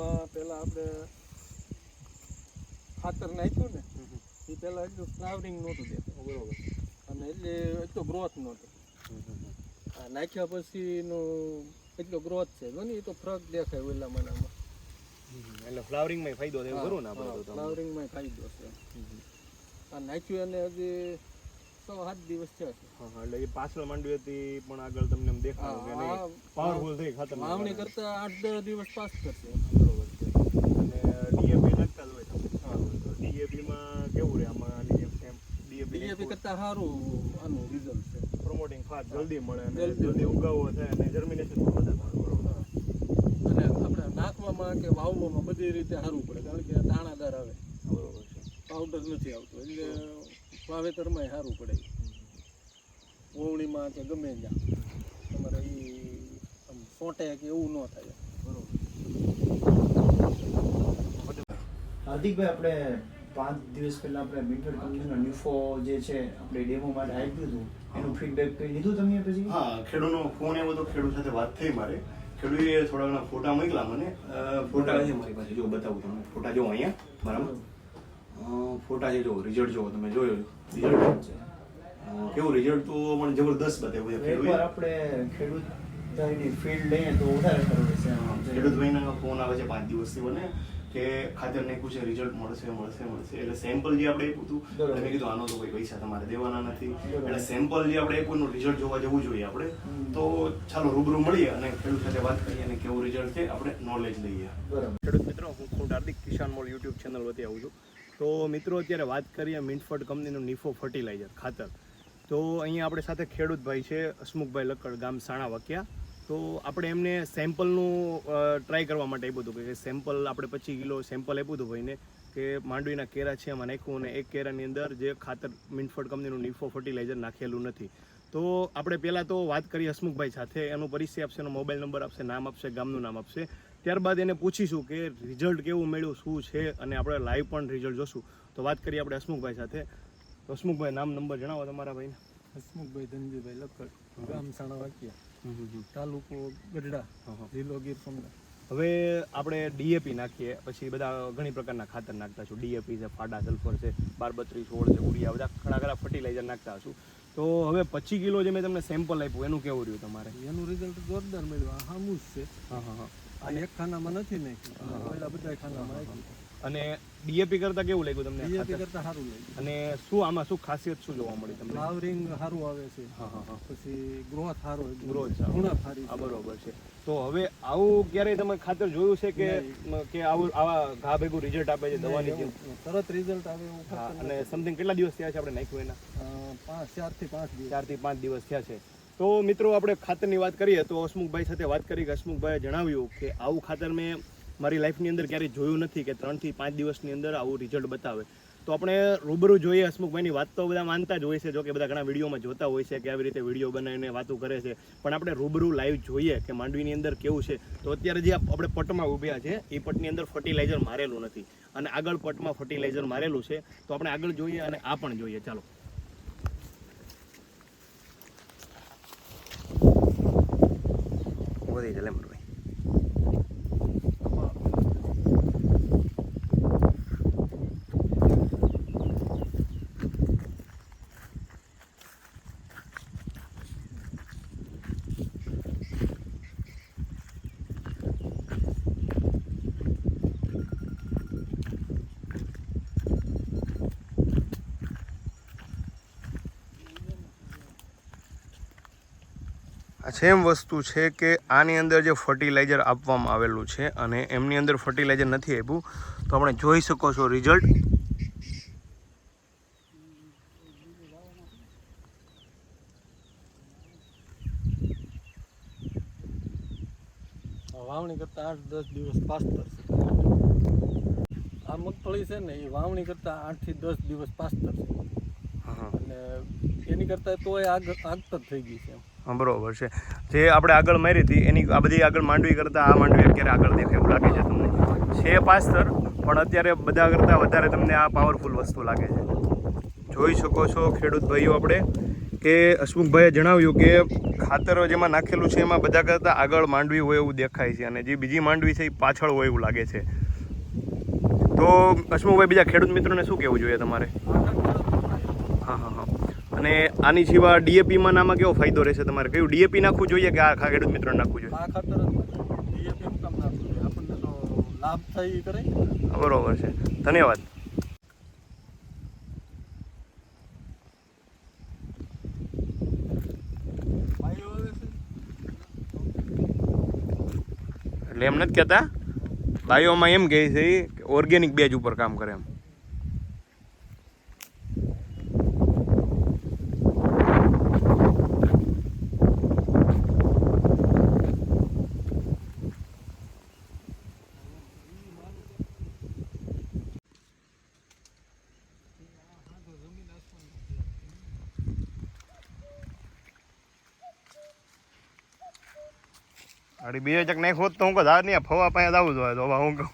આમાં પહેલાં આપણે ખાતર નાખ્યું ને એ પહેલાં એટલું ફ્લાવરિંગ નહોતું દેતું. બરોબર. અને એટલે એટલો ગ્રોથ નહોતો. આ નાખ્યા પછીનો એટલો ગ્રોથ છે. જો ને એ તો ફરક દેખાય ઓલા મનામાં. એટલે ફ્લાવરિંગમાં ફાયદો થાય ખરું ને આપણે ફ્લાવરિંગમાં ફાયદો છે. આ નાખ્યું અને હજી છ સાત દિવસ છે. એટલે એ પાછળ માંડવી હતી પણ આગળ તમને એમ દેખાવ કે નહીં. પાવરફુલ થઈ ખાતર વાવણી કરતા આઠ દસ દિવસ પાસ કરશે બરોબર છે. અને ડીએપી નાખતા જ હોય તમે ડીએપીમાં કેવું રહે આમાં ડીએપી ડીએપી કરતા સારું આનું રિઝલ્ટ છે. પ્રમોટિંગ ફાસ્ટ જલ્દી મળે અને જલ્દી. ઉગાવો થાય અને જર્મિનેશન વધારે સારું બરોબર. અને આપણે નાખવામાં કે વાવવામાં બધી રીતે સારું પડે. કારણ કે છે પાવડર નથી આવતો. એટલે વાવેતરમાં સારું પડે. ઓવણીમાં કે ગમે ત્યાં. તમારે એ આમ સોંટે કે એવું ન થાય. બરોબર હાર્દિકભાઈ આપણે પાંચ દિવસ પહેલા આપણે મિન્ટલ કંપનીનો ન્યુફો જે છે આપણે ડેમો માટે આપ્યું હતું. એનું ફીડબેક કઈ લીધું તમે પછી? હા ખેડૂતનો ફોન એ તો ખેડૂત સાથે વાત થઈ મારે. ખેડૂતે થોડા ઘણા ફોટા મોકલા મને. ફોટા છે મારી પાસે. જો બતાવું તમને. ફોટા જો અહીંયા બરાબર? ફોટા છે જો રિઝલ્ટ જો તમે જોયો રિઝલ્ટ છે? કેવું રિઝલ્ટ તો મને જબરદસ્ત બતાવ્યું છે એકવાર આપણે ખેડૂત ભાઈની ફીલ્ડ લઈએ તો વધારે ખબર પડશે ખેડૂત ભાઈના ફોન આવે છે પાંચ દિવસથી મને કે ખાતર નાખ્યું છે રિઝલ્ટ મળશે મળશે મળશે. એટલે સેમ્પલ જે આપણે આપ્યું હતું. મેં કીધું આનો તો કોઈ પૈસા તમારે દેવાના નથી. એટલે સેમ્પલ જે આપણે આપ્યું એનું રિઝલ્ટ જોવા જવું જોઈએ આપણે. તો ચાલો રૂબરૂ મળીએ અને ખેડૂત સાથે વાત કરીએ અને કેવું રિઝલ્ટ છે આપણે નોલેજ લઈએ. ખેડૂત મિત્રો હું ખુદ Hardik Kisan mall YouTube channel વતી આવું છું. તો મિત્રો અત્યારે વાત કરીએ મિન્ટફર્ડ કંપનીનું નિફો ફર્ટિલાઇઝર, ખાતર. તો અહીંયા આપણે સાથે ખેડૂત ભાઈ છે, હસમુખભાઈ લક્કડ, ગામ સાણા વાક્યા. તો આપણે એમને સેમ્પલનું ટ્રાય કરવા માટે આપ્યું હતું કે સેમ્પલ આપણે પચીસ કિલો સેમ્પલ આપ્યું હતું ભાઈને કે માંડવીના કેરા છે, એમાં નાખ્યું અને એક કેરાની અંદર જે ખાતર મિન્ટફર્ડ કંપનીનું નિફો ફર્ટિલાઇઝર નાખેલું નથી. તો આપણે પહેલાં તો વાત કરીએ હસમુખભાઈ સાથે, એનો પરિચય આપશે, એનો મોબાઈલ નંબર આપશે, નામ આપશે, ગામનું નામ આપશે. ત્યારબાદ એને પૂછીશું કે રિઝલ્ટ કેવું મળ્યું શું છે અને આપણે લાઈવ પણ રિઝલ્ટ જોશું. તો વાત કરીએ આપણે હસમુખભાઈ સાથે. તો હસમુખભાઈ નામ નંબર જણાવો તમારા ભાઈને. હસમુખભાઈ ધનજીભાઈ લખડ ગામ સાણા વાક્યા તાલુકો ગઢડા જિલ્લો ગીર સોમનાથ. હવે આપણે ડીએપી નાખીએ પછી બધા ઘણી પ્રકારના ખાતર નાખતા છું ડીએપી છે ફાડા સલ્ફર છે બાર બત્રીસ સોળ છે ઉડિયા બધા ઘણા ઘણા ફર્ટિલાઇઝર નાખતા છું તો હવે પચીસ કિલો જે મેં તમને સેમ્પલ આપ્યું એનું કેવું રહ્યું તમારે? એનું રિઝલ્ટ જોરદાર મળ્યું. આ હામું જ છે. હા હા હા. આ એક ખાનામાં નથી નાખ્યું. પહેલા બધા ખાનામાં નાખ્યું. અને ડીએપી કરતા કેવું લાગ્યું તમને ડીએપી કરતા સારું લાગ્યું. અને શું આમાં શું ખાસિયત શું જોવા મળી તમને? ફ્લાવરિંગ સારું આવે છે. પછી ગ્રોથ સારો ગ્રોથ સારો. ગુણા સારી બરોબર છે. તો હવે આવું ક્યારેય તમે ખાતર જોયું છે કે કે આવું આવા ઘા ભેગું રિઝલ્ટ આપે છે દવાની જેમ? તરત રિઝલ્ટ આવે એવું અને સમથિંગ કેટલા દિવસ થયા છે આપણે નાખ્યું એના? પાંચ ચારથી પાંચ દિવસ. ચારથી પાંચ દિવસ થયા છે. તો મિત્રો, આપણે ખાતરની વાત કરીએ તો હસમુખભાઈ સાથે વાત કરી કે હસમુખભાઈએ જણાવ્યું કે આવું ખાતર મેં મારી લાઈફની અંદર ક્યારેય જોયું નથી કે ત્રણથી પાંચ દિવસની અંદર આવું રિઝલ્ટ બતાવે. તો આપણે રૂબરૂ જોઈએ હસમુખભાઈની વાત તો બધા માનતા જ હોય છે, જો કે બધા ઘણા વિડીયોમાં જોતા હોય છે કે આવી રીતે વીડિયો બનાવીને વાતો કરે છે. પણ આપણે રૂબરૂ લાઈવ જોઈએ કે માંડવીની અંદર કેવું છે. તો અત્યારે જે આપણે પટમાં ઊભ્યા છે, એ પટની અંદર ફર્ટિલાઇઝર મારેલું નથી. અને આગળ પટમાં ફર્ટિલાઇઝર મારેલું છે. તો આપણે આગળ જોઈએ અને આ પણ જોઈએ. ચાલો. સેમ વસ્તુ છે કે આની અંદર જે ફર્ટિલાઇઝર આપવામાં આવેલું છે અને એમની અંદર ફર્ટિલાઇઝર નથી આપ્યું તો આપણે જોઈ શકો છો રિઝલ્ટ. વાવણી કરતા આઠ દસ દિવસ પાસ થશે. આ મગફળી છે ને એ વાવણી કરતા આઠથી દસ દિવસ પાસ થશે. અને એની કરતા તોય આગ આગતર થઈ ગઈ છે હા, બરોબર છે. જે આપણે આગળ મારી હતી, એની આ બધી આગળ માંડવી કરતાં, આ માંડવી અત્યારે આગળ દેખાય એવું લાગે છે તમને. છે પાસ્તર, પણ અત્યારે બધા કરતાં વધારે તમને આ પાવરફુલ વસ્તુ લાગે છે. જોઈ શકો છો ખેડૂત ભાઈઓ આપણે, કે હસમુખભાઈએ જણાવ્યું કે ખાતર જેમાં નાખેલું છે, એમાં બધા કરતાં આગળ માંડવી હોય એવું દેખાય છે, અને જે બીજી માંડવી છે, એ પાછળ હોય એવું લાગે છે. તો હસમુખભાઈ બીજા ખેડૂત મિત્રોને શું કહેવું જોઈએ તમારે. હા હા હા. અને આની સિવા ડીએપીમાં આમાં કેવો ફાયદો રહેશે તમારે? કયું ડીએપી નાખવું જોઈએ કે આ ખા- ખેડૂત મિત્રોને નાખવું જોઈએ? લાભ થાય કરે. બરોબર છે. ધન્યવાદ. એટલે એમ નથી કહેતા? બાયોમાં એમ કહે છે કે ઓર્ગેનિક બેજ ઉપર કામ કરે એમ. અરે બીજો ચક નહીં ખોદ તો હું કહું ધાર નહીં ફવા પાસે આવું જોઈએ તો હું કહું.